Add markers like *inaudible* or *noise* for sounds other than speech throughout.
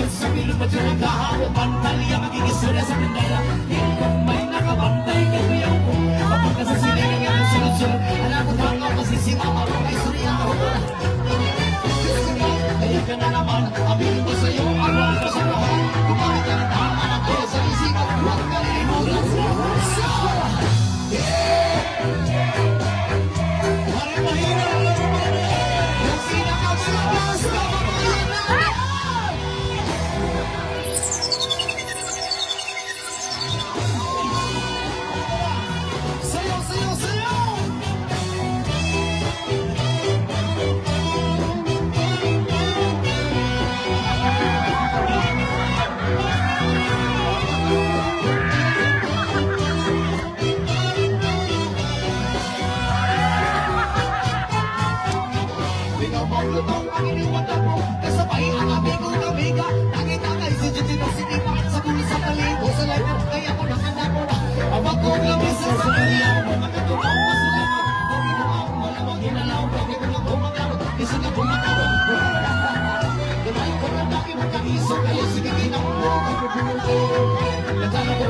Ulit sa bilog at yung naghahawa Pantalya magiging istorya sa Mandala Hingkong may nakabantay Kaya ko Kapag ka sa silingan yan ang sunod-sunod Alam ko tangaw Masisingama ko may istorya ako Kaya ka na naman Amin Pinamaulatang ang iniwanda mo Kasabay ang amigo ng amiga Nakita kay si Judy na sinipakan sa tuloy sa paligo Sa life of kaya ko nakanda mo na Abang ko lang isa sa kanya mo Magkatulaw pa sa laman Pagino ako malamang ginalaw Pagin ko lang kumakaroon Isa na Gamay ko na laki magkaiso Kaya sige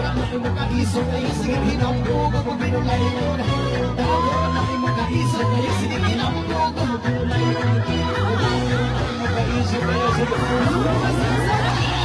ko na laki magkaiso Kaya sige ginambo Kapag binulay mo na Natalo ko na laki magkaiso Kaya sige ginambo Kapag binulay mo na Magkaiso Kaya sige Sabay-sabay!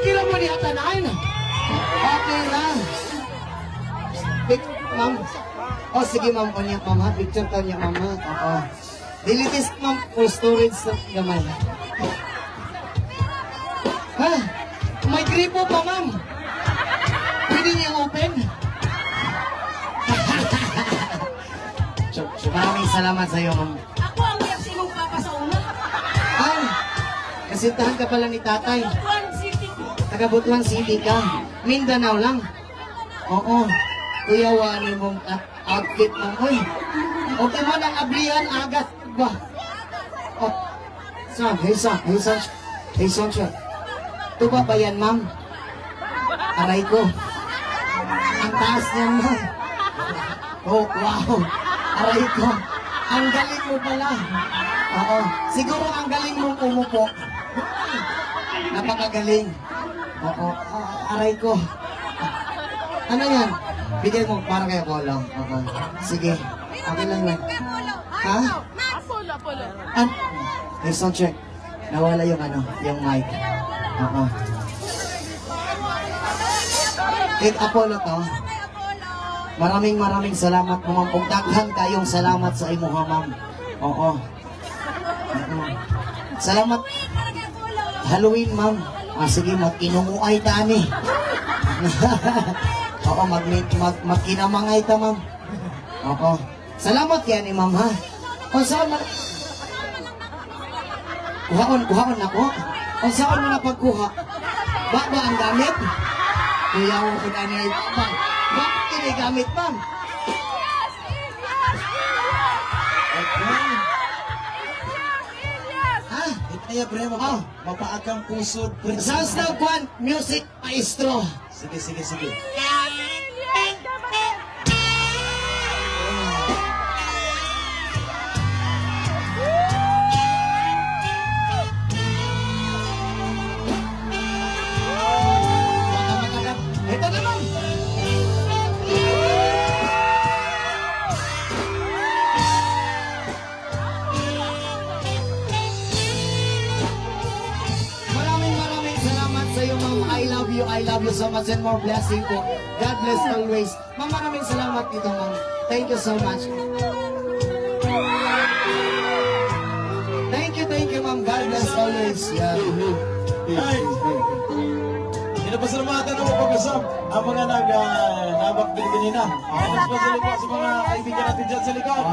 Okay lang mo ni Atanain. Okay lang. Pic, ma'am. Oh, sige ma'am, o niya, ma'am. Picture ka niya, ma'am. Oo. Dilitis, ma'am, for storage sa gamay. Ha? May gripo pa, ma'am. Pwede niya open? *laughs* Maraming salamat sa iyo, ma'am. Ako ang yaksi mong papa sa una. Ay, kasintahan ka pala ni tatay. City. Taga Butuan City ka. Mindanao lang. Oo. Kuya, wani mong at- outfit mo. Uy, okay mo nang ablihan agad ba? Oh, son, hey son, hey son, hey son siya. Ito ba ba yan, ma'am? Aray ko. Ang taas niyan, ma'am. Oh, wow. Aray ko. Ang galing mo pala. Oo. Siguro ang galing mong umupo. Napakagaling. Oo. Ah, aray ko. Ano yan? Bigay mo para kay Apollo. Oo. Sige. Okay lang yan. Ha? Apollo, Apollo. An? Hey, sound check. Nawala yung ano, yung mic. Oo. Kay Apollo to. Maraming maraming salamat mo ma'am. Kung daghan kayong salamat sa imo ha ma'am. Oo. Oo. Salamat. Halloween ma'am. Ah, sige, mag-inumuay tani. Oo, *laughs* mag, mag, mag-inamangay ta ma'am. Oo. Salamat kaya ni ma'am ha. O saan na... Kuhaon, kuhaon na ko. O saan mo na pagkuha? Ba ba ang gamit? Kuya ko na niya ma'am. Bakit kini gamit ma'am? Itaya pre, mapa, mapaagang pusod. Sounds na kwan, music maestro. Sige, sige, sige. You, I love you so much and more blessing po. God bless always. Ma'am, maraming salamat dito, ma'am. Thank you so much. Thank you, thank you, ma'am. God bless always. Yeah. Ay! Pinapasalamatan ng pag-usap ang mga nag uh, din kanina. Ang mas sa mga kaibigan natin dyan sa likod.